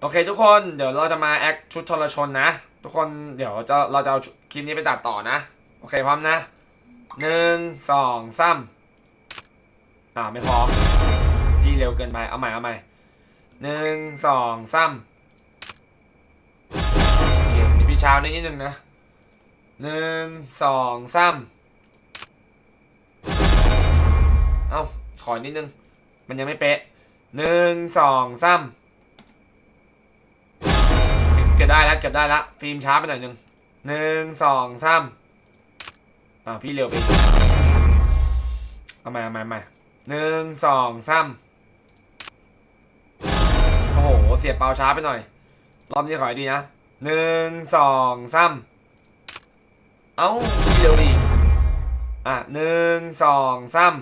โอเคทุกคนเดี๋ยวเราจะมาแอคชุดชนลชนนะ ทุกคนเดี๋ยวจะเราจะเอาคลิปนี้ไปตัดต่อนะ โอเคพร้อมนะหนึ่งสองสามอ่าไม่พร้อมพี่เร็วเกินไปเอาใหม่เอาใหม่หนึ่งสองสามโอเคเดี๋ยวพี่เช้านิดนิดนึงนะหนึ่งสองสามเอาขอนิดนึง มันยังไม่เป๊ะหนึ่งสองสาม เก็บได้แล้วเก็บได้แล้วฟิล์มช้าไปหน่อยหนึงหนึ่งสองสามอ่าพี่เร็วไปเอาม่เอาใหม่เอาใหม่หนึ่งสองสามโอ้โห เสียบเปาช้าไปหน่อย รอบนี้ขอให้ดีนะหนึ่งสองสามเอ้าพี่เร็วดีอะหนึ่งสองสาม